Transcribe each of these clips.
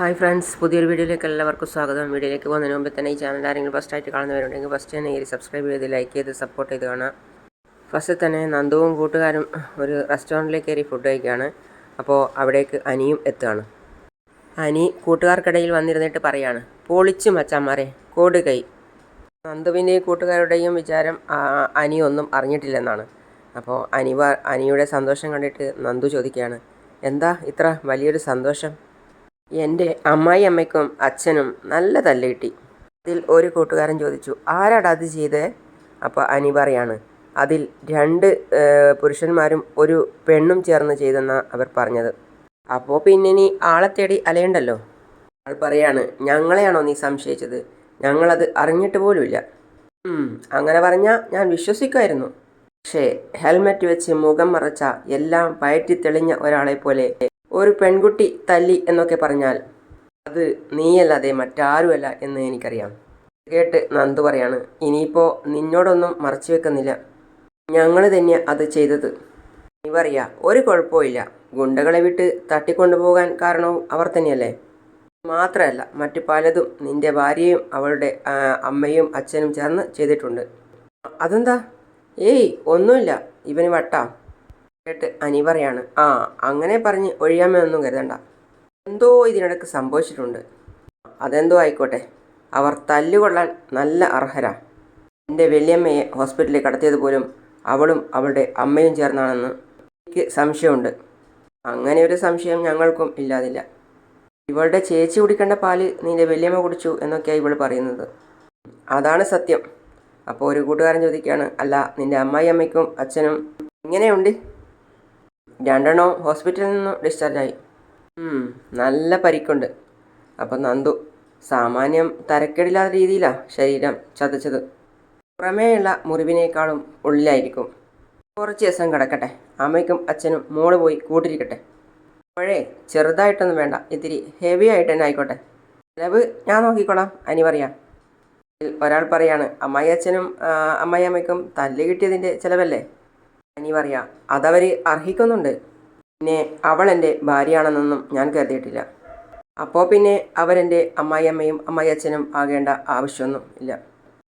Hi friends പുതിയൊരു വീഡിയോയിലേക്ക് എല്ലാവർക്കും സ്വാഗതം. വീഡിയോയിലേക്ക് പോകുന്നതിന് മുമ്പ് തന്നെ ഈ ചാനൽ ആരെങ്കിലും ഫസ്റ്റ് ആയിട്ട് കാണുന്നവരുണ്ടെങ്കിൽ ഫസ്റ്റ് തന്നെ ഈ സബ്സ്ക്രൈബ് ചെയ്ത് ലൈക്ക് ചെയ്ത് സപ്പോർട്ട് ചെയ്ത് കാണാം. ഫസ്റ്റ് തന്നെ നന്ദുവും കൂട്ടുകാരും ഒരു റെസ്റ്റോറന്റിലേക്ക് കയറി ഫുഡ് കഴിക്കുകയാണ്. അപ്പോൾ അവിടേക്ക് അനിയും എത്തുകയാണ്. അനി കൂട്ടുകാർക്കിടയിൽ വന്നിരുന്നിട്ട് പറയാണ് പൊളിച്ചു മച്ചാന്മാരെ കോട് കൈ. നന്ദുവിന്റെയും കൂട്ടുകാരുടെയും വിചാരം അനിയൊന്നും അറിഞ്ഞിട്ടില്ലെന്നാണ്. അപ്പോൾ അനി അനിയുടെ സന്തോഷം കണ്ടിട്ട് നന്ദു ചോദിക്കുകയാണ് എന്താ ഇത്ര വലിയൊരു സന്തോഷം? എന്റെ അമ്മായി അമ്മയ്ക്കും അച്ഛനും നല്ല തല്ല് കിട്ടി. അതിൽ ഒരു കൂട്ടുകാരൻ ചോദിച്ചു ആരാടാ അത് ചെയ്തേ? അപ്പോൾ അനി പറയാണ് അതിൽ രണ്ട് പുരുഷന്മാരും ഒരു പെണ്ണും ചേർന്ന് ചെയ്തെന്നാണ് അവർ പറഞ്ഞത്. അപ്പോൾ പിന്നെ നീ ആളെ തേടി അലയണ്ടല്ലോ? ആൾ പറയാണ് ഞങ്ങളെയാണോ നീ സംശയിച്ചത്? ഞങ്ങളത് അറിഞ്ഞിട്ട് പോലുമില്ല. അങ്ങനെ പറഞ്ഞാൽ ഞാൻ വിശ്വസിക്കുമായിരുന്നു. പക്ഷേ ഹെൽമെറ്റ് വെച്ച് മുഖം മറച്ച എല്ലാം പയറ്റി തെളിഞ്ഞ ഒരാളെ പോലെ ഒരു പെൺകുട്ടി തല്ലി എന്നൊക്കെ പറഞ്ഞാൽ അത് നീയല്ലാതെ മറ്റാരുമല്ല എന്ന് എനിക്കറിയാം. കേട്ട് നന്ദു പറയാണ് ഇനിയിപ്പോൾ നിന്നോടൊന്നും മറച്ചു വെക്കുന്നില്ല. ഞങ്ങൾ തന്നെ അത് ചെയ്തത്. നീ പറയാ ഒരു കുഴപ്പമില്ല ഗുണ്ടകളെ വിട്ട് തട്ടിക്കൊണ്ടുപോകാൻ കാരണവും അവർ തന്നെയല്ലേ? മാത്രമല്ല മറ്റു പലതും നിന്റെ ഭാര്യയും അവളുടെ അമ്മയും അച്ഛനും ചേർന്ന് ചെയ്തിട്ടുണ്ട്. അതെന്താ? ഏയ് ഒന്നുമില്ല. ഇവന് വട്ടാ. കേട്ട് അനി പറയാണ് ആ അങ്ങനെ പറഞ്ഞ് ഒഴിയാമെന്നൊന്നും കരുതണ്ട. എന്തോ ഇതിനിടക്ക് സംഭവിച്ചിട്ടുണ്ട്. അതെന്തോ ആയിക്കോട്ടെ. അവർ തല്ലുകൊള്ളാൻ നല്ല അർഹരാ. എന്റെ വലിയമ്മയെ ഹോസ്പിറ്റലിൽ കടത്തിയത് പോലും അവളും അവളുടെ അമ്മയും ചേർന്നാണെന്ന് എനിക്ക് സംശയമുണ്ട്. അങ്ങനെ ഒരു സംശയം ഞങ്ങൾക്കും ഇല്ലാതില്ല. ഇവളുടെ ചേച്ചി കുടിക്കേണ്ട പാൽ നിന്റെ വലിയമ്മ കുടിച്ചു എന്നൊക്കെയാണ് ഇവൾ പറയുന്നത്. അതാണ് സത്യം. അപ്പോൾ ഒരു കൂട്ടുകാരൻ ചോദിക്കുകയാണ് അല്ല നിന്റെ അമ്മായി അമ്മയ്ക്കും അച്ഛനും എങ്ങനെയുണ്ട് രണ്ടെണ്ണവും ഹോസ്പിറ്റലിൽ നിന്ന് ഡിസ്ചാർജായി. നല്ല പരിക്കുണ്ട്. അപ്പം നന്ദു സാമാന്യം തരക്കേടില്ലാത്ത രീതിയിലാണ് ശരീരം ചതച്ചത്. പുറമേയുള്ള മുറിവിനേക്കാളും ഉള്ളിലായിരിക്കും. കുറച്ച് ദിവസം കിടക്കട്ടെ. അമ്മയ്ക്കും അച്ഛനും മോൾ പോയി കൂട്ടിരിക്കട്ടെ. അപ്പോഴേ ചെറുതായിട്ടൊന്നും വേണ്ട. ഇത്തിരി ഹെവി ആയിട്ട് തന്നെ ആയിക്കോട്ടെ. ചിലവ് ഞാൻ നോക്കിക്കോളാം അനി പറയാം. ഒരാൾ പറയാണ് അമ്മായി അച്ഛനും അമ്മായി അമ്മയ്ക്കും തല്ല് കിട്ടിയതിന്റെ ചിലവല്ലേ? അനി പറയാം അതവർ അർഹിക്കുന്നുണ്ട്. പിന്നെ അവൾ എന്റെ ഭാര്യയാണെന്നൊന്നും ഞാൻ കരുതിയിട്ടില്ല. അപ്പോൾ പിന്നെ അവരെന്റെ അമ്മായിയമ്മയും അമ്മായിയച്ഛനും ആകേണ്ട ആവശ്യമൊന്നും ഇല്ല.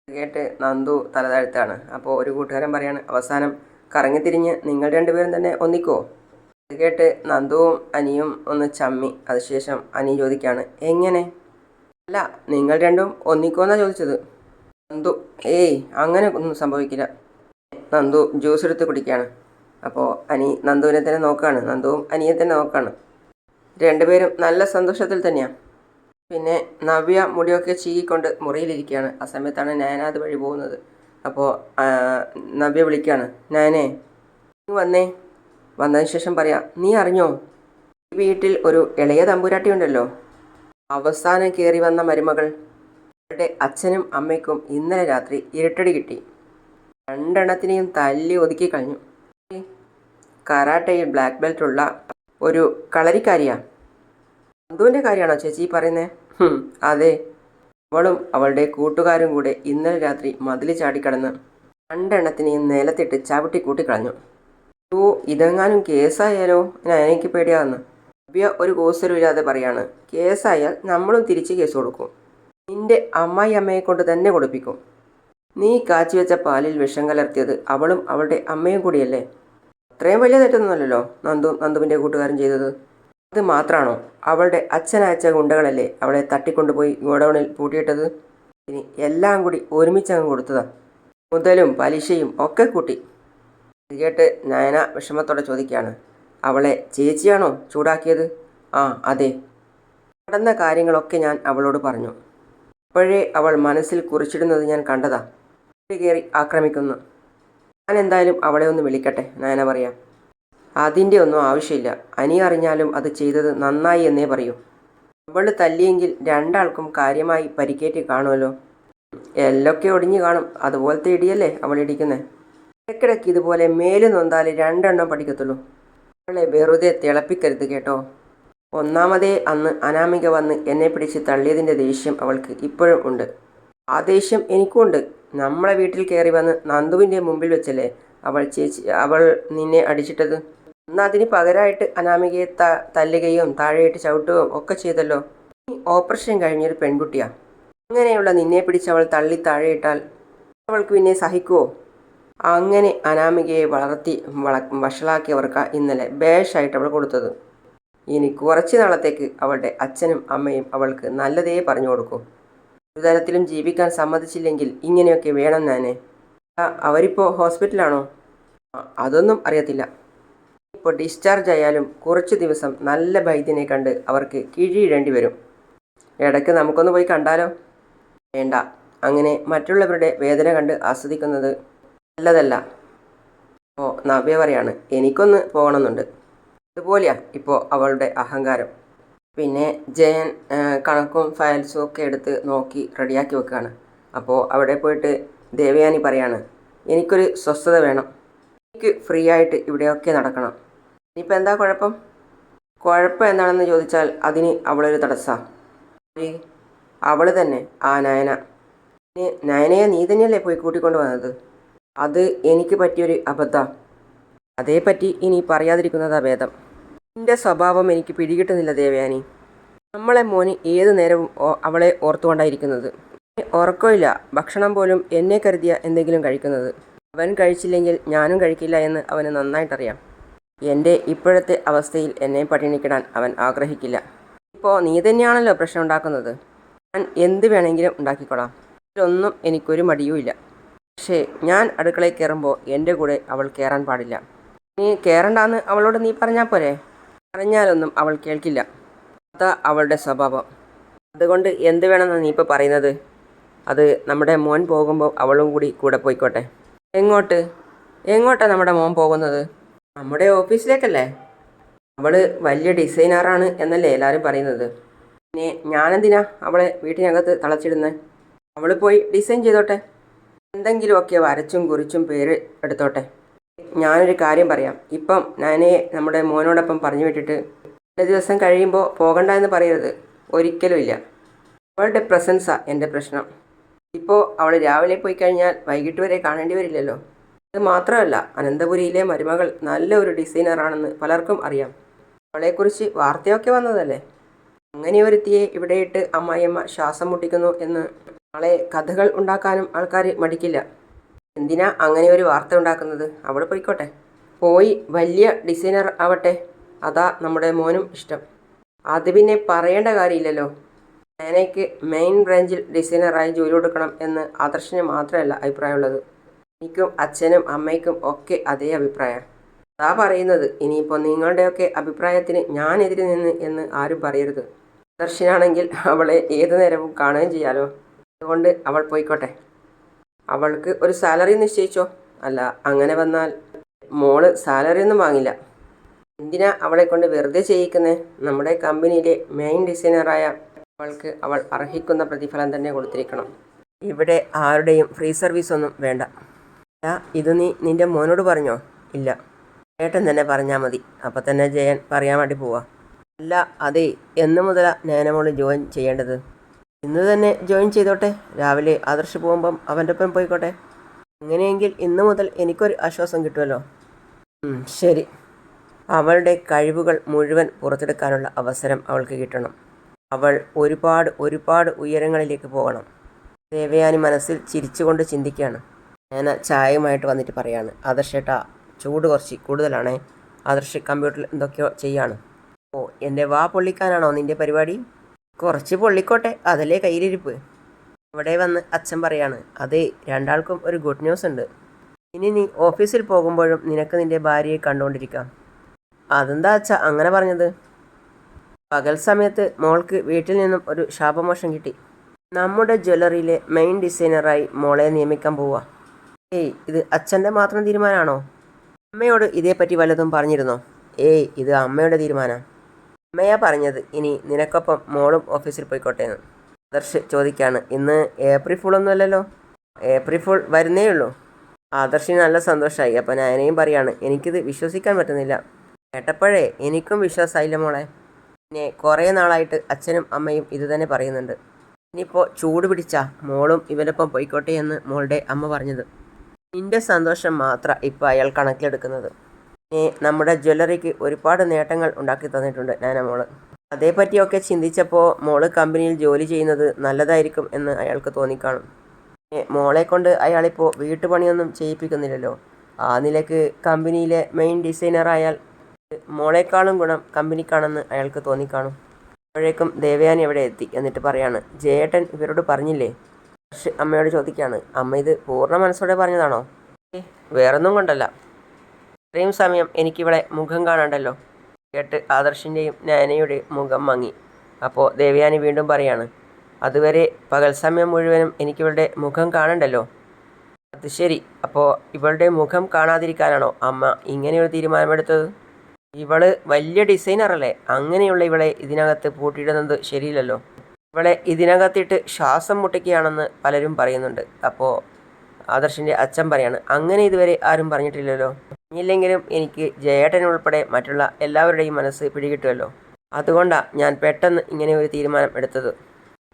കേട്ട് നന്ദു തലതാഴ്ത്താണ്. അപ്പോൾ ഒരു കൂട്ടുകാരൻ പറയാണ് അവസാനം കറങ്ങിത്തിരിഞ്ഞ് നിങ്ങൾ രണ്ടുപേരും തന്നെ ഒന്നിക്കോ? അത് കേട്ട് നന്ദുവും അനിയും ഒന്ന് ചമ്മി. അതിനുശേഷം അനി ചോദിക്കുകയാണ് എങ്ങനെ? അല്ല നിങ്ങൾ രണ്ടും ഒന്നിക്കോന്നാ ചോദിച്ചത്. നന്ദു ഏയ് അങ്ങനെ ഒന്നും സംഭവിക്കില്ല. നന്ദു ജ്യൂസ് എടുത്ത് കുടിക്കുകയാണ് അപ്പോൾ അനി നന്ദുവിനെ തന്നെ നോക്കുകയാണ് നന്ദുവും അനിയെ തന്നെ നോക്കുകയാണ് രണ്ടുപേരും നല്ല സന്തോഷത്തിൽ തന്നെയാണ് പിന്നെ നവ്യ മുടിയൊക്കെ ചീകിക്കൊണ്ട് മുറിയിലിരിക്കുകയാണ്. ആ സമയത്താണ് നയനാഥ് വഴി പോകുന്നത്. അപ്പോൾ നവ്യ വിളിക്കുകയാണ് നയനെ നീ വന്നേ. വന്നതിന് ശേഷം പറയാം നീ അറിഞ്ഞോ? ഈ വീട്ടിൽ ഒരു ഇളയ തമ്പുരാട്ടി ഉണ്ടല്ലോ. അവസാനം കയറി വന്ന മരുമകൾ. അവരുടെ അച്ഛനും അമ്മയ്ക്കും ഇന്നലെ രാത്രി ഇരട്ടടി കിട്ടി. രണ്ടെണ്ണത്തിനെയും തല്ലി ഒതുക്കി കഴിഞ്ഞു കരാട്ടയിൽ ബ്ലാക്ക് ബെൽറ്റ് ഉള്ള ഒരു കളരിക്കാരിയാ. അന്തുവിന്റെ കാര്യമാണോ ചേച്ചി പറയുന്നത് അതെ. അവളും അവളുടെ കൂട്ടുകാരും കൂടെ ഇന്നലെ രാത്രി മതിൽ ചാടിക്കടന്ന് രണ്ടെണ്ണത്തിനെയും നിലത്തിട്ട് ചവിട്ടി കൂട്ടിക്കളഞ്ഞു ഓ ഇതെങ്ങാനും കേസായാലോ? ഞാൻ എനിക്ക് പേടിയാവുന്നു. നവ്യ ഒരു കോസലുമില്ലാതെ പറയാണ്. കേസായാൽ നമ്മളും തിരിച്ച് കേസ് കൊടുക്കും. നിന്റെ അമ്മായി അമ്മയെ കൊണ്ട് തന്നെ കൊടുപ്പിക്കും. നീ കാച്ചിവെച്ച പാലിൽ വിഷം കലർത്തിയത് അവളും അവളുടെ അമ്മയും കൂടിയല്ലേ? അത്രയും വലിയ തെറ്റൊന്നുമല്ലല്ലോ നന്ദു നന്ദുവിന്റെ കൂട്ടുകാരൻ ചെയ്തത്. അത് മാത്രമാണോ അവളുടെ അച്ഛനയച്ച ഗുണ്ടകളല്ലേ അവളെ തട്ടിക്കൊണ്ടുപോയി ഗോഡൗണിൽ പൂട്ടിയിട്ടത്? ഇനി എല്ലാം കൂടി ഒരുമിച്ചങ്ങ് കൊടുത്തതാ. മുതലും പലിശയും ഒക്കെ കൂട്ടി. ഇത് കേട്ട് നയന വിഷമത്തോടെ ചോദിക്കുകയാണ്. അവളെ ചേച്ചിയാണോ ചൂടാക്കിയത്? ആ അതെ. നടന്ന കാര്യങ്ങളൊക്കെ ഞാൻ അവളോട് പറഞ്ഞു. അപ്പോഴേ അവൾ മനസ്സിൽ കുറിച്ചിടുന്നത് ഞാൻ കണ്ടതാ. കയറി ആക്രമിക്കുന്നു. ഞാൻ എന്തായാലും അവളെ ഒന്ന് വിളിക്കട്ടെ നയന പറയാം. അതിന്റെ ഒന്നും ആവശ്യമില്ല. അനി അറിഞ്ഞാലും അത് ചെയ്തത് നന്നായി എന്നേ പറയൂ. അവൾ തല്ലിയെങ്കിൽ രണ്ടാൾക്കും കാര്യമായി പരിക്കേറ്റി കാണുമല്ലോ. എല്ലൊക്കെ ഒടിഞ്ഞു കാണും. അതുപോലത്തെ ഇടിയല്ലേ അവൾ ഇടിക്കുന്നത് ഇടയ്ക്കിടയ്ക്ക് ഇതുപോലെ മേൽ നൊന്താൽ രണ്ടെണ്ണം പഠിക്കത്തുള്ളൂ. അവളെ വെറുതെ തിളപ്പിക്കരുത് കേട്ടോ. ഒന്നാമതേ അന്ന് അനാമിക വന്ന് എന്നെ പിടിച്ച് തള്ളിയതിന്റെ ദേഷ്യം അവൾക്ക് ഇപ്പോഴും ഉണ്ട്. ആ എനിക്കുണ്ട്. നമ്മളെ വീട്ടിൽ കയറി വന്ന് നന്ദുവിന്റെ മുമ്പിൽ വെച്ചല്ലേ അവൾ ചേച്ചി അവൾ നിന്നെ അടിച്ചിട്ടത്? എന്നാൽ അതിന് പകരമായിട്ട് അനാമികയെ ത തല്ലുകയും താഴെയിട്ട് ചവിട്ടുകയും ഒക്കെ ചെയ്തല്ലോ. നീ ഓപ്പറേഷൻ കഴിഞ്ഞൊരു പെൺകുട്ടിയാ. അങ്ങനെയുള്ള നിന്നെ പിടിച്ച് അവൾ തള്ളി താഴെയിട്ടാൽ അവൾക്ക് പിന്നെ സഹിക്കുമോ അങ്ങനെ അനാമികയെ വളർത്തി വള വഷളാക്കിയവർക്ക് ഇന്നലെ ബേഷായിട്ട് അവൾ കൊടുത്തത്. ഇനി കുറച്ച് നാളത്തേക്ക് അവളുടെ അച്ഛനും അമ്മയും അവൾക്ക് നല്ലതേ പറഞ്ഞു കൊടുക്കൂ. ഒരു തരത്തിലും ജീവിക്കാൻ സമ്മതിച്ചില്ലെങ്കിൽ ഇങ്ങനെയൊക്കെ വേണം ഞാനേ അവരിപ്പോൾ ഹോസ്പിറ്റലാണോ? അതൊന്നും അറിയത്തില്ല. ഇപ്പോൾ ഡിസ്ചാർജ് ആയാലും കുറച്ച് ദിവസം നല്ല വൈദ്യനെ കണ്ട് അവർക്ക് കിഴിയിടേണ്ടി വരും. ഇടയ്ക്ക് നമുക്കൊന്ന് പോയി കണ്ടാലോ? വേണ്ട. അങ്ങനെ മറ്റുള്ളവരുടെ വേദന കണ്ട് ആസ്വദിക്കുന്നത് നല്ലതല്ല. ഓ നവ്യ പറയാണ് എനിക്കൊന്ന് പോകണമെന്നുണ്ട്. ഇതുപോലെയാ ഇപ്പോൾ അവളുടെ അഹങ്കാരം. പിന്നെ ജയൻ കണക്കും ഫയൽസും ഒക്കെ എടുത്ത് നോക്കി റെഡിയാക്കി വെക്കുകയാണ് അപ്പോൾ അവിടെ പോയിട്ട് ദേവയാനി പറയാണ് എനിക്കൊരു സ്വസ്ഥത വേണം. എനിക്ക് ഫ്രീ ആയിട്ട് ഇവിടെയൊക്കെ നടക്കണം. ഇനിയിപ്പോൾ എന്താ കുഴപ്പം? കുഴപ്പം എന്താണെന്ന് ചോദിച്ചാൽ അതിന് അവളൊരു തടസ്സമാണ് അവൾ തന്നെ ആ നയന. നയനയെ നീ തന്നെയല്ലേ പോയി കൂട്ടിക്കൊണ്ട് വന്നത്? അത് എനിക്ക് പറ്റിയൊരു അബദ്ധം. അതേപ്പറ്റി ഇനി പറയാതിരിക്കുന്നതാ ഭേദം. നിന്റെ സ്വഭാവം എനിക്ക് പിടികിട്ടുന്നില്ല ദേവയാനി. നമ്മളെ മോന് ഏതു നേരവും അവളെ ഓർത്തുകൊണ്ടായിരിക്കുന്നത്. ഉറക്കമില്ല ഭക്ഷണം പോലും എന്നെ കരുതിയ എന്തെങ്കിലും കഴിക്കുന്നത്. അവൻ കഴിച്ചില്ലെങ്കിൽ ഞാനും കഴിക്കില്ല എന്ന് അവന് നന്നായിട്ടറിയാം. എന്റെ ഇപ്പോഴത്തെ അവസ്ഥയിൽ എന്നെ പട്ടിണിക്കിടാൻ അവൻ ആഗ്രഹിക്കില്ല. ഇപ്പോൾ നീ തന്നെയാണല്ലോ പ്രശ്നം ഉണ്ടാക്കുന്നത്. ഞാൻ എന്ത് വേണമെങ്കിലും ഉണ്ടാക്കിക്കൊള്ളാം ഇതിലൊന്നും എനിക്കൊരു മടിയുമില്ല പക്ഷേ ഞാൻ അടുക്കളയിൽ കയറുമ്പോൾ എന്റെ കൂടെ അവൾ കയറാൻ പാടില്ല. നീ കയറണ്ടാന്ന് അവളോട് നീ പറഞ്ഞാൽ പോരെ? പറഞ്ഞാലൊന്നും അവൾ കേൾക്കില്ല. അതാ അവളുടെ സ്വഭാവം. അതുകൊണ്ട് എന്ത് വേണമെന്നാണ് നീ ഇപ്പോൾ പറയുന്നത്? അത് നമ്മുടെ മോൻ പോകുമ്പോൾ അവളും കൂടി കൂടെ പോയിക്കോട്ടെ. എങ്ങോട്ട്? എങ്ങോട്ടാണ് നമ്മുടെ മോൻ പോകുന്നത്? നമ്മുടെ ഓഫീസിലേക്കല്ലേ? അവൾ വലിയ ഡിസൈനറാണ് എന്നല്ലേ എല്ലാവരും പറയുന്നത്. പിന്നെ ഞാനെന്തിനാ അവളെ വീട്ടിനകത്ത് തളച്ചിടുന്നത് അവൾ പോയി ഡിസൈൻ ചെയ്തോട്ടെ. എന്തെങ്കിലുമൊക്കെ വരച്ചും കുറിച്ചും പേര് എടുത്തോട്ടെ. ഞാനൊരു കാര്യം പറയാം. ഇപ്പം ഞാനേ നമ്മുടെ മോനോടൊപ്പം പറഞ്ഞു വിട്ടിട്ട് രണ്ട് ദിവസം കഴിയുമ്പോൾ പോകണ്ട എന്ന് പറയരുത്. ഒരിക്കലും ഇല്ല. അവളുടെ പ്രസൻസാണ് എന്റെ പ്രശ്നം. ഇപ്പോൾ അവൾ രാവിലെ പോയി കഴിഞ്ഞാൽ വൈകിട്ട് വരെ കാണേണ്ടി വരില്ലല്ലോ. ഇത് മാത്രമല്ല അനന്തപുരിയിലെ മരുമകൾ നല്ല ഒരു ഡിസൈനറാണെന്ന് പലർക്കും അറിയാം. അവളെക്കുറിച്ച് വാർത്തയൊക്കെ വന്നതല്ലേ? അങ്ങനെ ഒരുത്തിയെ ഇവിടെയിട്ട് അമ്മായിയമ്മ ശ്വാസം മുട്ടിക്കുന്നു എന്ന് നാളെ കഥകൾ ഉണ്ടാക്കാനും ആൾക്കാർ മടിക്കില്ല. എന്തിനാ അങ്ങനെ ഒരു വാർത്ത ഉണ്ടാക്കുന്നത്? അവിടെ പോയിക്കോട്ടെ. പോയി വലിയ ഡിസൈനർ ആവട്ടെ. അതാ നമ്മുടെ മോനും ഇഷ്ടം. അത് പിന്നെ പറയേണ്ട കാര്യമില്ലല്ലോ. ആനയ്ക്ക് മെയിൻ ബ്രാഞ്ചിൽ ഡിസൈനറായി ജോലി കൊടുക്കണം എന്ന് ആദർശിന് മാത്രമല്ല അഭിപ്രായമുള്ളത്. എനിക്കും അച്ഛനും അമ്മയ്ക്കും ഒക്കെ അതേ അഭിപ്രായം. അതാ പറയുന്നത്. ഇനിയിപ്പോൾ നിങ്ങളുടെയൊക്കെ അഭിപ്രായത്തിന് ഞാൻ എതിര് നിന്ന് എന്ന് ആരും പറയരുത്. ദർശനാണെങ്കിൽ അവളെ ഏതു നേരവും കാണുകയും ചെയ്യാലോ. അതുകൊണ്ട് അവൾ പോയിക്കോട്ടെ. അവൾക്ക് ഒരു സാലറി നിശ്ചയിച്ചോ? അല്ല അങ്ങനെ വന്നാൽ മോൾ സാലറി ഒന്നും വാങ്ങില്ല. എന്തിനാ അവളെ കൊണ്ട് വെറുതെ ചെയ്യിക്കുന്നേ? നമ്മുടെ കമ്പനിയിലെ മെയിൻ ഡിസൈനറായ അവൾക്ക് അവൾ അർഹിക്കുന്ന പ്രതിഫലം തന്നെ കൊടുത്തിരിക്കണം. ഇവിടെ ആരുടെയും ഫ്രീ സർവീസ് ഒന്നും വേണ്ട. ഇത് നീ നിന്റെ മോനോട് പറഞ്ഞോ? ഇല്ല. ഏട്ടൻ തന്നെ പറഞ്ഞാൽ മതി. അപ്പം തന്നെ ജയൻ പറയാൻ വേണ്ടി പോവാ. അല്ല അതെ എന്ന് മുതലാ നേനമോൾ ജോയിൻ ചെയ്യേണ്ടത്? ഇന്ന് തന്നെ ജോയിൻ ചെയ്തോട്ടെ. രാവിലെ ആദർശ് പോകുമ്പം അവന്റെ ഒപ്പം പോയിക്കോട്ടെ. അങ്ങനെയെങ്കിൽ ഇന്ന് മുതൽ എനിക്കൊരു ആശ്വാസം കിട്ടുമല്ലോ. ശരി. അവളുടെ കഴിവുകൾ മുഴുവൻ പുറത്തെടുക്കാനുള്ള അവസരം അവൾക്ക് കിട്ടണം. അവൾ ഒരുപാട് ഒരുപാട് ഉയരങ്ങളിലേക്ക് പോകണം. ദേവയാനി മനസ്സിൽ ചിരിച്ചുകൊണ്ട് ചിന്തിക്കുകയാണ്. ഞാൻ ചായയുമായിട്ട് വന്നിട്ട് പറയാണ് ആദർശേട്ടാ ചൂട് കുറച്ച് കൂടുതലാണേ. ആദർശ് കമ്പ്യൂട്ടറിൽ എന്തൊക്കെയോ ചെയ്യാണ്. ഓ എന്റെ വാ പൊള്ളിക്കാനാണോ നിന്റെ പരിപാടി? കുറച്ച് പൊള്ളിക്കോട്ടെ അതല്ലേ കയ്യിലിരിപ്പ്. ഇവിടെ വന്ന് അച്ഛൻ പറയാണ് അതെ രണ്ടാൾക്കും ഒരു ഗുഡ് ന്യൂസ് ഉണ്ട്. ഇനി നീ ഓഫീസിൽ പോകുമ്പോഴും നിനക്ക് നിന്റെ ഭാര്യയെ കണ്ടുകൊണ്ടിരിക്കാം അതെന്താ അച്ഛ അങ്ങനെ പറഞ്ഞത്? പകൽ സമയത്ത് മോൾക്ക് വീട്ടിൽ നിന്നും ഒരു ശാപമോഷം കിട്ടി. നമ്മുടെ ജ്വല്ലറിയിലെ മെയിൻ ഡിസൈനറായി മോളെ നിയമിക്കാൻ പോവാ. ഏയ് ഇത് അച്ഛന്റെ മാത്രം തീരുമാനമാണോ? അമ്മയോട് ഇതേപ്പറ്റി വല്ലതും പറഞ്ഞിരുന്നോ? ഏയ് ഇത് അമ്മയുടെ തീരുമാനം. അമ്മയാ പറഞ്ഞത് ഇനി നിനക്കൊപ്പം മോളും ഓഫീസിൽ പോയിക്കോട്ടെ എന്ന്. ആദർശ് ചോദിക്കാണ് ഇന്ന് ഏപ്രിൽ ഫുൾ ഒന്നുമല്ലല്ലോ ഏപ്രിൽ ഫുൾ വരുന്നേ ഉള്ളൂ. ആദർശിന് നല്ല സന്തോഷമായി അപ്പം ഞാനേയും പറയാണ് എനിക്കിത് വിശ്വസിക്കാൻ പറ്റുന്നില്ല. കേട്ടപ്പോഴേ എനിക്കും വിശ്വാസമായില്ല മോളെ. പിന്നെ കുറേ നാളായിട്ട് അച്ഛനും അമ്മയും ഇത് തന്നെ പറയുന്നുണ്ട് ഇനിയിപ്പോൾ ചൂട് പിടിച്ച മോളും ഇവനൊപ്പം പോയിക്കോട്ടെ എന്ന് മോളുടെ അമ്മ പറഞ്ഞത്. നിന്റെ സന്തോഷം മാത്രം ഇപ്പോൾ അയാൾ കണക്കിലെടുക്കുന്നത്. നമ്മുടെ ജ്വല്ലറിക്ക് ഒരുപാട് നേട്ടങ്ങൾ ഉണ്ടാക്കി തന്നിട്ടുണ്ട് നാന മോൾ അതേപ്പറ്റിയൊക്കെ ചിന്തിച്ചപ്പോൾ മോൾ കമ്പനിയിൽ ജോലി ചെയ്യുന്നത് നല്ലതായിരിക്കും എന്ന് അയാൾക്ക് തോന്നിക്കാണും. മോളെ കൊണ്ട് അയാളിപ്പോൾ വീട്ടുപണിയൊന്നും ചെയ്യിപ്പിക്കുന്നില്ലല്ലോ. ആ നിലയ്ക്ക് കമ്പനിയിലെ മെയിൻ ഡിസൈനറായാൽ മോളെക്കാളും ഗുണം കമ്പനിക്കാണെന്ന് അയാൾക്ക് തോന്നിക്കാണും. അപ്പോഴേക്കും ദേവയാനി എവിടെ എത്തി എന്നിട്ട് പറയാണ് ജയേട്ടൻ ഇവരോട് പറഞ്ഞില്ലേ? അമ്മയോട് ചോദിക്കുകയാണ് അമ്മ ഇത് പൂർണ മനസ്സോടെ പറഞ്ഞതാണോ? "ഏയ്, വേറൊന്നും കൊണ്ടല്ല. ഇത്രയും സമയം എനിക്കിവിടെ മുഖം കാണണ്ടല്ലോ? കേട്ട് ആദർശിന്റെയും നാനയുടെയും മുഖം മങ്ങി. അപ്പോൾ ദേവയാനി വീണ്ടും പറയാണ് അതുവരെ പകൽ സമയം മുഴുവനും എനിക്കിവളുടെ മുഖം കാണണ്ടല്ലോ? അത് ശരി. അപ്പോൾ ഇവളുടെ മുഖം കാണാതിരിക്കാനാണോ അമ്മ ഇങ്ങനെയൊരു തീരുമാനമെടുത്തത്? ഇവൾ വലിയ ഡിസൈനറല്ലേ. അങ്ങനെയുള്ള ഇവളെ ഇതിനകത്ത് പൂട്ടിയിടുന്നത് ശരിയില്ലല്ലോ. ഇവളെ ഇതിനകത്തിട്ട് ശ്വാസം മുട്ടിക്കുകയാണെന്ന് പലരും പറയുന്നുണ്ട്. അപ്പോൾ ആദർശിന്റെ അച്ഛൻ പറയാണ് അങ്ങനെ ഇതുവരെ ആരും പറഞ്ഞിട്ടില്ലല്ലോ. ഇല്ലെങ്കിലും എനിക്ക് ജയേട്ടൻ ഉൾപ്പെടെ മറ്റുള്ള എല്ലാവരുടെയും മനസ്സ് പിടികിട്ടുമല്ലോ അതുകൊണ്ടാണ് ഞാൻ പെട്ടെന്ന് ഇങ്ങനെ ഒരു തീരുമാനം എടുത്തത്.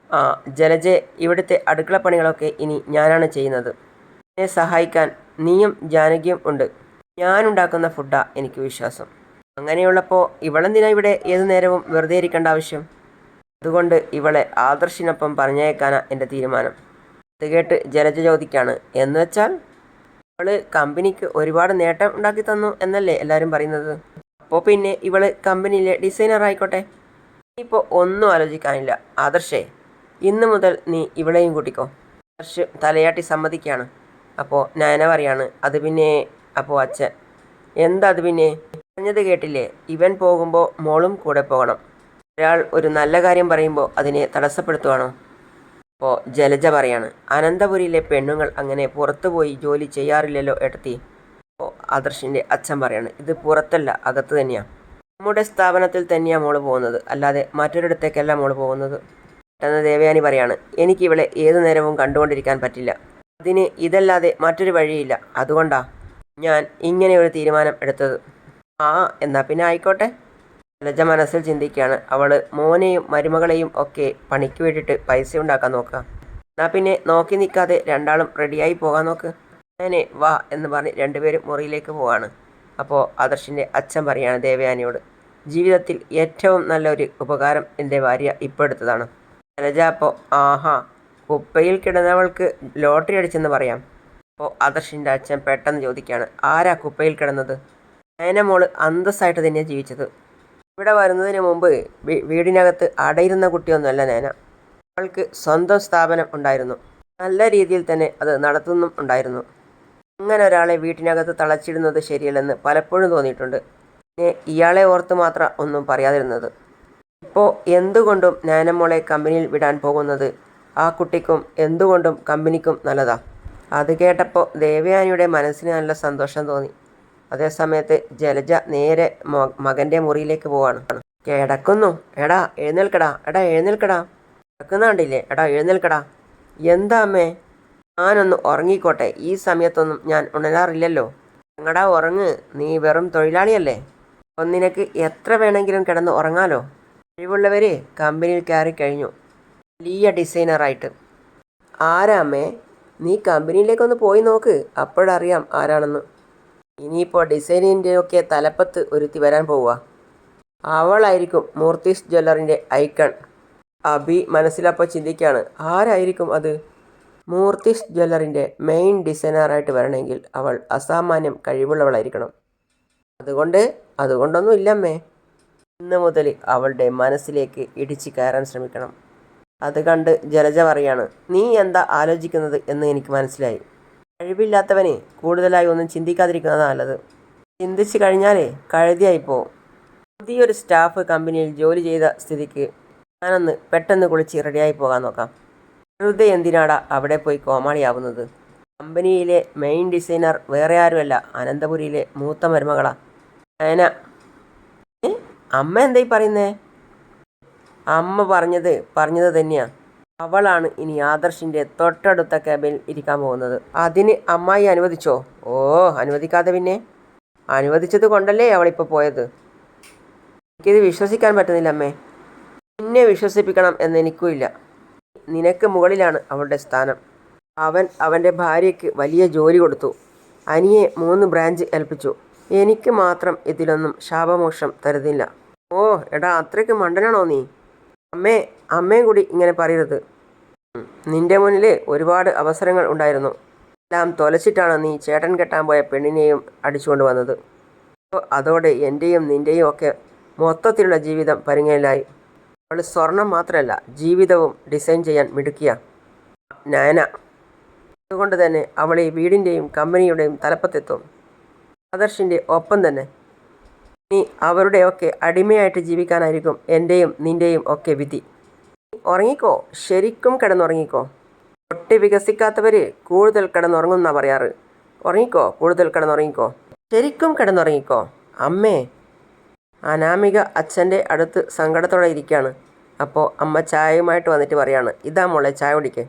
ആ ജലജെ ഇവിടുത്തെ അടുക്കളപ്പണികളൊക്കെ ഇനി ഞാനാണ് ചെയ്യുന്നത്. എന്നെ സഹായിക്കാൻ നീയും ജാനകിയും ഉണ്ട്. ഞാനുണ്ടാക്കുന്ന ഫുഡാ എനിക്ക് വിശ്വാസം. അങ്ങനെയുള്ളപ്പോൾ ഇവളെന്തിനാ ഇവിടെ ഏതു നേരവും വെറുതെ ഇരിക്കേണ്ട ആവശ്യം? അതുകൊണ്ട് ഇവളെ ആദർശിനൊപ്പം പറഞ്ഞയക്കാനാണ് എന്റെ തീരുമാനം. ഇത് കേട്ട് ജലജ ചോദിക്കാണ് എന്ന് വെച്ചാൽ? ഇവൾ കമ്പനിക്ക് ഒരുപാട് നേട്ടം ഉണ്ടാക്കി തന്നു എന്നല്ലേ എല്ലാവരും പറയുന്നത്? അപ്പോൾ പിന്നെ ഇവൾ കമ്പനിയിലെ ഡിസൈനർ ആയിക്കോട്ടെ. ഇപ്പോൾ ഒന്നും ആലോചിക്കാനില്ല. ആദർശേ ഇന്ന് മുതൽ നീ ഇവളെയും കൂട്ടിക്കോ. ആദർശ് തലയാട്ടി സമ്മതിക്കുകയാണ് അപ്പോൾ നയന പറയാണ് അത് പിന്നെ അപ്പോൾ അച്ഛൻ. എന്താ അത് പിന്നെ? പറഞ്ഞത് കേട്ടില്ലേ? ഇവൻ പോകുമ്പോൾ മോളും കൂടെ പോകണം. ഒരാൾ ഒരു നല്ല കാര്യം പറയുമ്പോൾ അതിനെ തടസ്സപ്പെടുത്തുവാണോ? അപ്പോൾ ജലജ പറയാണ് അനന്തപുരിയിലെ പെണ്ണുങ്ങൾ അങ്ങനെ പുറത്തുപോയി ജോലി ചെയ്യാറില്ലല്ലോ ഏട്ടത്തി അപ്പോൾ ആദർശിന്റെ അച്ഛൻ പറയാണ് ഇത് പുറത്തല്ല അകത്ത് തന്നെയാണ് നമ്മുടെ സ്ഥാപനത്തിൽ തന്നെയാണ് മോൾ പോകുന്നത് അല്ലാതെ മറ്റൊരിടത്തേക്കല്ല മോൾ പോകുന്നത്. പെട്ടെന്ന് ദേവയാനി പറയാണ് എനിക്ക് ഇവളെ ഏതു നേരവും കണ്ടുകൊണ്ടിരിക്കാൻ പറ്റില്ല. അതിന് ഇതല്ലാതെ മറ്റൊരു വഴിയില്ല. അതുകൊണ്ടാ ഞാൻ ഇങ്ങനെ ഒരു തീരുമാനം എടുത്തത്. ആ എന്നാൽ പിന്നെ ആയിക്കോട്ടെ. ലജ മനസ്സിൽ ചിന്തിക്കുകയാണ്. അവൾ മോനെയും മരുമകളെയും ഒക്കെ പണിക്ക് വേണ്ടിയിട്ട് പൈസ ഉണ്ടാക്കാൻ നോക്കുക. എന്നാൽ പിന്നെ നോക്കി നിൽക്കാതെ രണ്ടാളും റെഡിയായി പോകാൻ നോക്ക്. അങ്ങനെ വാ എന്ന് പറഞ്ഞ് രണ്ടുപേരും മുറിയിലേക്ക് പോവാണ്. അപ്പോൾ ആദർശിന്റെ അച്ഛൻ പറയാണ് ദേവയാനിയോട് ജീവിതത്തിൽ ഏറ്റവും നല്ലൊരു ഉപകാരം എന്റെ ഭാര്യ ഇപ്പോൾ എടുത്തതാണ്. ശൈലജ അപ്പോൾ ആഹാ കുപ്പയിൽ കിടന്നവൾക്ക് ലോട്ടറി അടിച്ചെന്ന് പറയാം. അപ്പോൾ ആദർശിന്റെ അച്ഛൻ പെട്ടെന്ന് ചോദിക്കുകയാണ് ആരാ കുപ്പയിൽ കിടന്നത്? നയനമോൾ അന്തസ്സായിട്ട് തന്നെയാണ് ജീവിച്ചത്. ഇവിടെ വരുന്നതിന് മുമ്പ് വീടിനകത്ത് അടയിരുന്ന കുട്ടിയൊന്നുമല്ല നേന അവൾക്ക് സ്വന്തം സ്ഥാപനം ഉണ്ടായിരുന്നു. നല്ല രീതിയിൽ തന്നെ അത് നടത്തുന്നും ഉണ്ടായിരുന്നു. അങ്ങനെ ഒരാളെ വീട്ടിനകത്ത് തളച്ചിടുന്നത് ശരിയല്ലെന്ന് പലപ്പോഴും തോന്നിയിട്ടുണ്ട്. പിന്നെ ഇയാളെ ഓർത്ത് മാത്രം ഒന്നും പറയാതിരുന്നത്. ഇപ്പോൾ എന്തുകൊണ്ടും നാനമ്മോളെ കമ്പനിയിൽ വിടാൻ പോകുന്നത് ആ കുട്ടിക്കും എന്തുകൊണ്ടും കമ്പനിക്കും നല്ലതാ. അത് കേട്ടപ്പോൾ ദേവയാനിയുടെ മനസ്സിന് നല്ല സന്തോഷം തോന്നി. അതേസമയത്ത് ജലജ നേരെ മകന്റെ മുറിയിലേക്ക് പോവാണ്. കിടക്കുന്നു. എടാ എഴുന്നേൽക്കടാ. എടാ എഴുന്നേൽക്കടാ. കിടക്കുന്നാണ്ടില്ലേ? എടാ എഴുന്നേൽക്കടാ. എന്താ അമ്മേ? ഞാനൊന്ന് ഉറങ്ങിക്കോട്ടെ. ഈ സമയത്തൊന്നും ഞാൻ ഉണരാറില്ലല്ലോ. ഞങ്ങടാ ഉറങ്ങ്? നീ വെറും തൊഴിലാളിയല്ലേ? ഒന്നിനക്ക് എത്ര വേണമെങ്കിലും കിടന്ന് ഉറങ്ങാലോ? കഴിവുള്ളവര് കമ്പനിയിൽ കയറി കഴിഞ്ഞു. വലിയ ഡിസൈനറായിട്ട്. ആരാമേ നീ കമ്പനിയിലേക്കൊന്ന് പോയി നോക്ക്. അപ്പോഴറിയാം ആരാണെന്ന്. ഇനിയിപ്പോൾ ഡിസൈനിന്റെ ഒക്കെ തലപ്പത്ത് ഒരുത്തി വരാൻ പോവുക. അവളായിരിക്കും മൂർത്തീസ് ജ്വല്ലറിന്റെ ഐക്കൺ. അബി മനസ്സിലപ്പോൾ ചിന്തിക്കുകയാണ് ആരായിരിക്കും അത്? മൂർത്തിസ് ജ്വല്ലറിന്റെ മെയിൻ ഡിസൈനറായിട്ട് വരണമെങ്കിൽ അവൾ അസാമാന്യം കഴിവുള്ളവളായിരിക്കണം. അതുകൊണ്ട് അതുകൊണ്ടൊന്നും ഇല്ലമ്മേ ഇന്ന് മുതൽ അവളുടെ മനസ്സിലേക്ക് ഇടിച്ചു കയറാൻ ശ്രമിക്കണം. അത് കണ്ട് ജലജ പറയാണ് നീ എന്താ ആലോചിക്കുന്നത്? എന്ന് എനിക്ക് മനസ്സിലായി. കഴിവില്ലാത്തവനെ കൂടുതലായി ഒന്നും ചിന്തിക്കാതിരിക്കുന്നതാണ് നല്ലത്. ചിന്തിച്ചു കഴിഞ്ഞാലേ കഴുതിയായി പോകും പുതിയൊരു സ്റ്റാഫ് കമ്പനിയിൽ ജോലി ചെയ്ത സ്ഥിതിക്ക് ഞാനൊന്ന് പെട്ടെന്ന് കുളിച്ച് റെഡിയായി പോകാൻ നോക്കാം. വെറുതെ എന്തിനാടാ അവിടെ പോയി കോമാളിയാവുന്നത്? കമ്പനിയിലെ മെയിൻ ഡിസൈനർ വേറെ ആരുമല്ല. അനന്തപുരിയിലെ മൂത്ത മരുമകളാ. അയന അമ്മ എന്തായി പറയുന്നേ? അമ്മ പറഞ്ഞത് പറഞ്ഞത് തന്നെയാ. അവളാണ് ഇനി ആദർശിന്റെ തൊട്ടടുത്ത ക്യാബിൽ ഇരിക്കാൻ പോകുന്നത്. അതിന് അമ്മായി അനുവദിച്ചോ? ഓ അനുവദിക്കാതെ പിന്നെ? അനുവദിച്ചത് കൊണ്ടല്ലേ അവളിപ്പോൾ പോയത്? എനിക്കിത് വിശ്വസിക്കാൻ പറ്റുന്നില്ല അമ്മേ നിന്നെ വിശ്വസിപ്പിക്കണം എന്ന് എനിക്കും ഇല്ല. നിനക്ക് മുകളിലാണ് അവളുടെ സ്ഥാനം. അവൻ അവന്റെ ഭാര്യയ്ക്ക് വലിയ ജോലി കൊടുത്തു. അനിയെ മൂന്ന് ബ്രാഞ്ച് ഏൽപ്പിച്ചു. എനിക്ക് മാത്രം ഇതിലൊന്നും ശാപമോക്ഷം തരുന്നില്ല. ഓ എടാ അത്രയ്ക്ക് മണ്ടനാണോ നീ? അമ്മേ അമ്മയും കൂടി ഇങ്ങനെ പറയരുത്. നിന്റെ മുന്നിൽ ഒരുപാട് അവസരങ്ങൾ ഉണ്ടായിരുന്നു. എല്ലാം തൊലച്ചിട്ടാണ് നീ ചേട്ടൻ കെട്ടാൻ പോയ പെണ്ണിനെയും അടിച്ചുകൊണ്ട് വന്നത്. അതോടെ എന്റെയും നിന്റെയും ഒക്കെ മൊത്തത്തിലുള്ള ജീവിതം പരിങ്ങലിലായി. അവൾ സ്വർണം മാത്രമല്ല ജീവിതവും ഡിസൈൻ ചെയ്യാൻ മിടുക്കിയ. നയന. അതുകൊണ്ട് തന്നെ അവൾ ഈ വീടിന്റെയും കമ്പനിയുടെയും തലപ്പത്തെത്തും. ആദർശിന്റെ ഒപ്പം തന്നെ. ഇനി അവരുടെയൊക്കെ അടിമയായിട്ട് ജീവിക്കാനായിരിക്കും എന്റെയും നിന്റെയും ഒക്കെ വിധി. ഉറങ്ങിക്കോ. ശരിക്കും കിടന്നുറങ്ങിക്കോ. ഒട്ടി വികസിക്കാത്തവർ കൂടുതൽ കിടന്നുറങ്ങുന്ന പറയാറ്. ഉറങ്ങിക്കോ കൂടുതൽ കിടന്നുറങ്ങിക്കോ. ശരിക്കും കിടന്നുറങ്ങിക്കോ. അമ്മേ അനാമിക അച്ഛന്റെ അടുത്ത് സങ്കടത്തോടെ ഇരിക്കുകയാണ് അപ്പോൾ അമ്മ ചായയുമായിട്ട് വന്നിട്ട് പറയാണ് ഇതാ മോളെ ചായ കുടിക്കേ.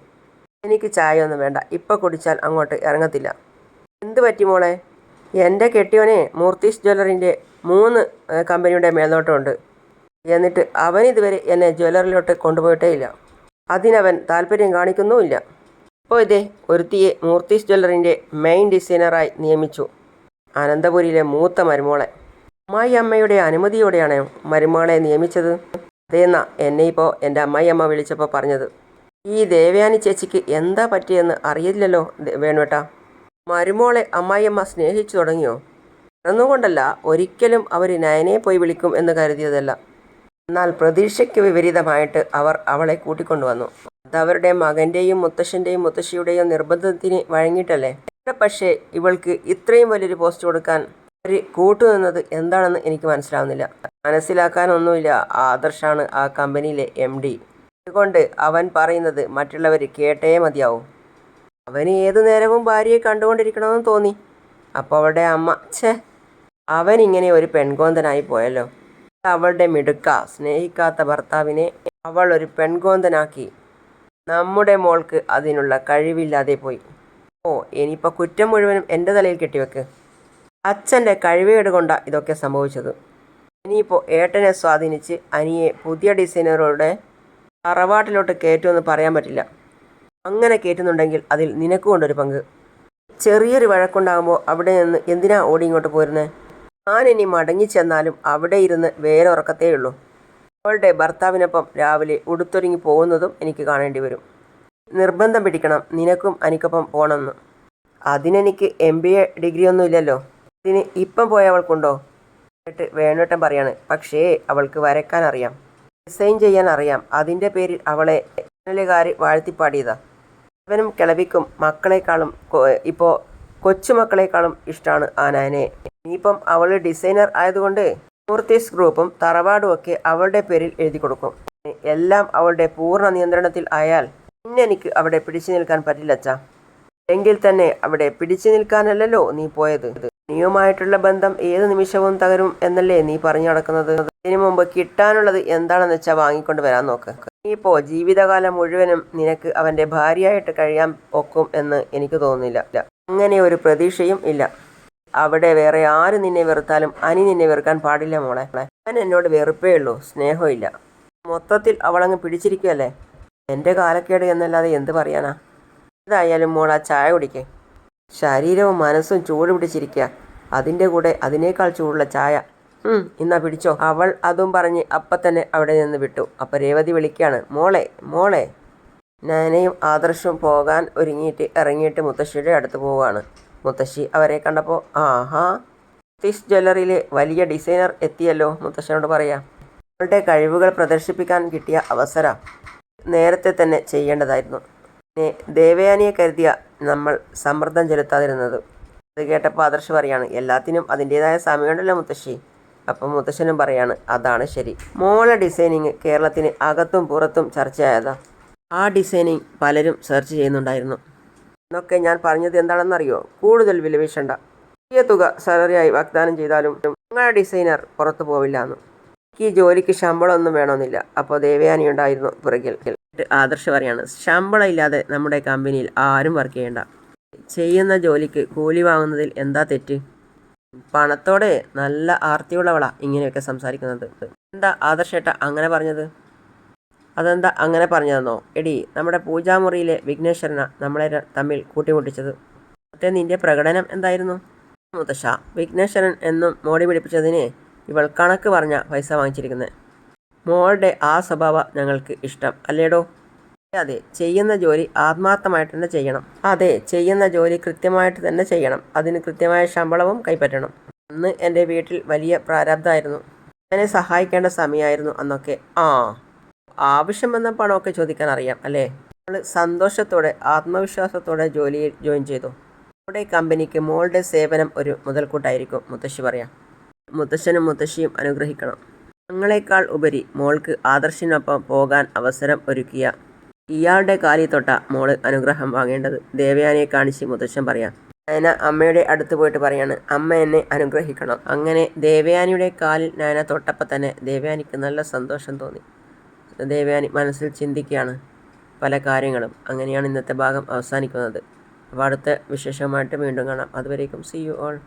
എനിക്ക് ചായ ഒന്നും വേണ്ട. ഇപ്പം കുടിച്ചാൽ അങ്ങോട്ട് ഇറങ്ങത്തില്ല. എന്ത് പറ്റി മോളെ? എന്റെ കെട്ടിയോനെ മൂർത്തീസ് ജ്വല്ലറിന്റെ മൂന്ന് കമ്പനിയുടെ മേൽനോട്ടമുണ്ട്. എന്നിട്ട് അവൻ ഇതുവരെ എന്നെ ജ്വല്ലറിലോട്ട് കൊണ്ടുപോയിട്ടേ ഇല്ല. അതിനവൻ താല്പര്യം കാണിക്കുന്നുമില്ല. ഇപ്പോൾ ഇതേ ഒരുത്തിയെ മൂർത്തീസ് ജ്വല്ലറിന്റെ മെയിൻ ഡിസൈനറായി നിയമിച്ചു. അനന്തപുരിയിലെ മൂത്ത മരുമോളെ. അമ്മായി അമ്മയുടെ അനുമതിയോടെയാണ് മരുമകളെ നിയമിച്ചത്. അതേന്നാ എന്നെ ഇപ്പോൾ എന്റെ അമ്മായി അമ്മ വിളിച്ചപ്പോൾ പറഞ്ഞത്. ഈ ദേവയാനി ചേച്ചിക്ക് എന്താ പറ്റിയെന്ന് അറിയില്ലല്ലോ വേണുവേട്ടാ. മരുമോളെ അമ്മായിയമ്മ സ്നേഹിച്ചു തുടങ്ങിയോ? എന്നുകൊണ്ടല്ല ഒരിക്കലും അവർ നയനെ പോയി വിളിക്കും എന്ന് കരുതിയതല്ല. എന്നാൽ പ്രതീക്ഷയ്ക്ക് വിപരീതമായിട്ട് അവർ അവളെ കൂട്ടിക്കൊണ്ടുവന്നു. അതവരുടെ മകന്റെയും മുത്തശ്ശന്റെയും മുത്തശ്ശിയുടെയും നിർബന്ധത്തിന് വഴങ്ങിയിട്ടല്ലേ? പക്ഷേ ഇവൾക്ക് ഇത്രയും വലിയൊരു പോസ്റ്റ് കൊടുക്കാൻ അവർ കൂട്ടുനിന്നത് എന്താണെന്ന് എനിക്ക് മനസ്സിലാവുന്നില്ല. മനസ്സിലാക്കാനൊന്നുമില്ല. ആദർശാണ് ആ കമ്പനിയിലെ എം ഡി. അതുകൊണ്ട് അവൻ പറയുന്നത് മറ്റുള്ളവർ കേട്ടേ മതിയാവും. അവന് ഏതു നേരവും ഭാര്യയെ കണ്ടുകൊണ്ടിരിക്കണമെന്ന് തോന്നി. അപ്പോൾ അവളുടെ അമ്മ ഛേ അവൻ ഇങ്ങനെ ഒരു പെൺകോന്തനായി പോയല്ലോ. അവളുടെ മിടുക്ക സ്നേഹിക്കാത്ത ഭർത്താവിനെ അവൾ ഒരു പെൺകോന്തനാക്കി. നമ്മുടെ മോൾക്ക് അതിനുള്ള കഴിവില്ലാതെ പോയി. ഓ ഇനിയിപ്പോൾ കുറ്റം മുഴുവനും എന്റെ തലയിൽ കെട്ടിവെക്ക്. അച്ഛന്റെ കഴിവേട് കൊണ്ടാണ് ഇതൊക്കെ സംഭവിച്ചത്. ഇനിയിപ്പോൾ ഏട്ടനെ സ്വാധീനിച്ച് അനിയെ പുതിയ ഡിസൈനറുടെ തറവാട്ടിലോട്ട് കയറ്റുമെന്ന് പറയാൻ പറ്റില്ല. അങ്ങനെ കയറ്റുന്നുണ്ടെങ്കിൽ അതിൽ നിനക്കും കൊണ്ടൊരു പങ്ക്. ചെറിയൊരു വഴക്കുണ്ടാകുമ്പോൾ അവിടെ നിന്ന് എന്തിനാ ഓടി ഇങ്ങോട്ട് പോരുന്നത് ഞാനിനി മടങ്ങിച്ചെന്നാലും അവിടെ ഇരുന്ന് ഉള്ളൂ അവളുടെ ഭർത്താവിനൊപ്പം രാവിലെ ഉടുത്തൊരുങ്ങി പോകുന്നതും എനിക്ക് കാണേണ്ടി വരും. നിർബന്ധം പിടിക്കണം. നിനക്കും എനിക്കൊപ്പം പോകണമെന്ന് അതിനെനിക്ക് എം ബി എ ഡിഗ്രി ഒന്നും ഇല്ലല്ലോ. ഇതിന് ഇപ്പം പോയ അവൾക്കുണ്ടോ? എന്നിട്ട് വേണോട്ടം പറയാണ് പക്ഷേ അവൾക്ക് വരയ്ക്കാൻ അറിയാം. ഡിസൈൻ ചെയ്യാൻ അറിയാം. അതിന്റെ പേരിൽ അവളെ ചാനലുകാർ വാഴ്ത്തിപ്പാടിയതാ. അവനും കിളവിക്കും മക്കളെക്കാളും ഇപ്പോൾ കൊച്ചുമക്കളെക്കാളും ഇഷ്ടമാണ് ആനായനെ. ഇനിയിപ്പം അവൾ ഡിസൈനർ ആയതുകൊണ്ട് മൂർത്തീസ് ഗ്രൂപ്പും തറവാടും ഒക്കെ അവളുടെ പേരിൽ എഴുതി കൊടുക്കും. എല്ലാം അവളുടെ പൂർണ നിയന്ത്രണത്തിൽ ആയാൽ പിന്നെ എനിക്ക് അവിടെ പിടിച്ചു നിൽക്കാൻ പറ്റില്ല അച്ഛാ. എങ്കിൽ തന്നെ അവിടെ പിടിച്ചു നിൽക്കാനല്ലല്ലോ നീ പോയത്. നീയുമായിട്ടുള്ള ബന്ധം ഏത് നിമിഷവും തകരും എന്നല്ലേ നീ പറഞ്ഞു നടക്കുന്നത്? ഇതിനു മുമ്പ് കിട്ടാനുള്ളത് എന്താണെന്ന് വെച്ചാൽ വാങ്ങിക്കൊണ്ട് വരാൻ നോക്ക്. ഇപ്പോ ജീവിതകാലം മുഴുവനും നിനക്ക് അവന്റെ ഭാര്യയായിട്ട് കഴിയാൻ ഒക്കും എന്ന് എനിക്ക് തോന്നുന്നില്ല. അങ്ങനെ ഒരു പ്രതീക്ഷയും ഇല്ല. അവിടെ വേറെ ആര് നിന്നെ വെറുത്താലും അനി നിന്നെ വെറുക്കാൻ പാടില്ല മോളെ. ഞാൻ എന്നോട് വെറുപ്പേ ഉള്ളൂ സ്നേഹമില്ല മൊത്തത്തിൽ അവളങ്ങ് പിടിച്ചിരിക്കുകയല്ലേ എന്റെ കാലക്കേട് എന്നല്ലാതെ എന്ത് പറയാനാ? ഏതായാലും മോൾ ആ ചായ കുടിക്കേ. ശരീരവും മനസ്സും ചൂട് പിടിച്ചിരിക്കുക അതിന്റെ കൂടെ അതിനേക്കാൾ ചൂടുള്ള ചായ. ഇന്നാ പിടിച്ചോ. അവൾ അതും പറഞ്ഞ് അപ്പം തന്നെ അവിടെ നിന്ന് വിട്ടു. അപ്പം രേവതി വിളിക്കുകയാണ് മോളെ മോളെ. നയനയും ആദർശവും പോകാൻ ഒരുങ്ങിയിട്ട് ഇറങ്ങിയിട്ട് മുത്തശ്ശിയുടെ അടുത്ത് പോവുകയാണ് മുത്തശ്ശി അവരെ കണ്ടപ്പോൾ ആഹാ തിസ് ജ്വല്ലറിയിലെ വലിയ ഡിസൈനർ എത്തിയല്ലോ മുത്തശ്ശനോട് പറയാം. അവളുടെ കഴിവുകൾ പ്രദർശിപ്പിക്കാൻ കിട്ടിയ അവസരം നേരത്തെ തന്നെ ചെയ്യേണ്ടതായിരുന്നു. പിന്നെ ദേവയാനിയെ കരുതിയ നമ്മൾ സമ്മർദ്ദം ചെലുത്താതിരുന്നത്. അത് കേട്ടപ്പോൾ ആദർശ് പറയാണ് എല്ലാത്തിനും അതിന്റെതായ സമയമുണ്ടല്ലോ മുത്തശ്ശി. അപ്പം മുത്തശ്ശനും പറയാണ് അതാണ് ശരി. മോളെ ഡിസൈനിങ് കേരളത്തിന് അകത്തും പുറത്തും ചർച്ചയായതാ. ആ ഡിസൈനിങ് പലരും സെർച്ച് ചെയ്യുന്നുണ്ടായിരുന്നു. എന്നൊക്കെ ഞാൻ പറഞ്ഞത് എന്താണെന്നറിയോ? കൂടുതൽ വിലവീശണ്ട വലിയ തുക സാലറിയായി വാഗ്ദാനം ചെയ്താലും നിങ്ങളുടെ ഡിസൈനർ പുറത്തു പോവില്ല എന്ന്. എനിക്ക് ജോലിക്ക് ശമ്പളമൊന്നും വേണമെന്നില്ല. അപ്പോൾ ദേവയാനി ഉണ്ടായിരുന്നു പുറകിൽ. ആദർശ് പറയാണ് ശമ്പളം ഇല്ലാതെ നമ്മുടെ കമ്പനിയിൽ ആരും വർക്ക് ചെയ്യേണ്ട. ചെയ്യുന്ന ജോലിക്ക് കൂലി വാങ്ങുന്നതിൽ എന്താ തെറ്റ്? പണത്തോടെ നല്ല ആർത്തിയുള്ളവളാ ഇങ്ങനെയൊക്കെ സംസാരിക്കുന്നത്. എന്താ ആദർശേട്ട അങ്ങനെ പറഞ്ഞത്? അതെന്താ അങ്ങനെ പറഞ്ഞതെന്നോ? എടി നമ്മുടെ പൂജാമുറിയിലെ വിഘ്നേശ്വരന നമ്മളെ തമ്മിൽ കൂട്ടിമുട്ടിച്ചത്. മറ്റേ നിന്റെ പ്രകടനം എന്തായിരുന്നു? മുത്തശ്ശ വിഘ്നേശ്വരൻ എന്നും മോടി പിടിപ്പിച്ചതിന് ഇവൾ കണക്ക് പറഞ്ഞ പൈസ വാങ്ങിച്ചിരിക്കുന്നത് മോളുടെ ആ സ്വഭാവ ഞങ്ങൾക്ക് ഇഷ്ടം അല്ലേടോ? അതെ ചെയ്യുന്ന ജോലി ആത്മാർത്ഥമായിട്ട് തന്നെ ചെയ്യണം. അതെ ചെയ്യുന്ന ജോലി കൃത്യമായിട്ട് തന്നെ ചെയ്യണം. അതിന് കൃത്യമായ ശമ്പളവും കൈപ്പറ്റണം. അന്ന് എന്റെ വീട്ടിൽ വലിയ പ്രാരാബ്ധമായിരുന്നു എന്നെ സഹായിക്കേണ്ട സമയമായിരുന്നു അന്നൊക്കെ. ആ ആവശ്യം വന്ന പണമൊക്കെ ചോദിക്കാൻ അറിയാം അല്ലേ? നമ്മൾ സന്തോഷത്തോടെ ആത്മവിശ്വാസത്തോടെ ജോലിയിൽ ജോയിൻ ചെയ്തു. നമ്മുടെ കമ്പനിക്ക് മോളുടെ സേവനം ഒരു മുതൽക്കൂട്ടായിരിക്കും മുത്തശ്ശി പറയാം. മുത്തശ്ശനും മുത്തശ്ശിയും അനുഗ്രഹിക്കണം. ഞങ്ങളെക്കാൾ ഉപരി മോൾക്ക് ആദർശിനൊപ്പം പോകാൻ അവസരം ഒരുക്കിയ ഇയാളുടെ കാലിൽ തൊട്ട മോൾ അനുഗ്രഹം വാങ്ങേണ്ടത്. ദേവയാനിയെ കാണിച്ച് മുത്തശ്ശൻ പറയാം നയന അമ്മയുടെ അടുത്ത് പോയിട്ട് പറയാണ് അമ്മ എന്നെ അനുഗ്രഹിക്കണം. അങ്ങനെ ദേവയാനിയുടെ കാലിൽ നയന തൊട്ടപ്പോൾ തന്നെ ദേവയാനിക്ക് നല്ല സന്തോഷം തോന്നി. ദേവയാനി മനസ്സിൽ ചിന്തിക്കുകയാണ് പല കാര്യങ്ങളും. അങ്ങനെയാണ് ഇന്നത്തെ ഭാഗം അവസാനിക്കുന്നത്. അപ്പോൾ അടുത്ത വിശേഷമായിട്ട് വീണ്ടും കാണാം. അതുവരേക്കും സി യു ഓൾ.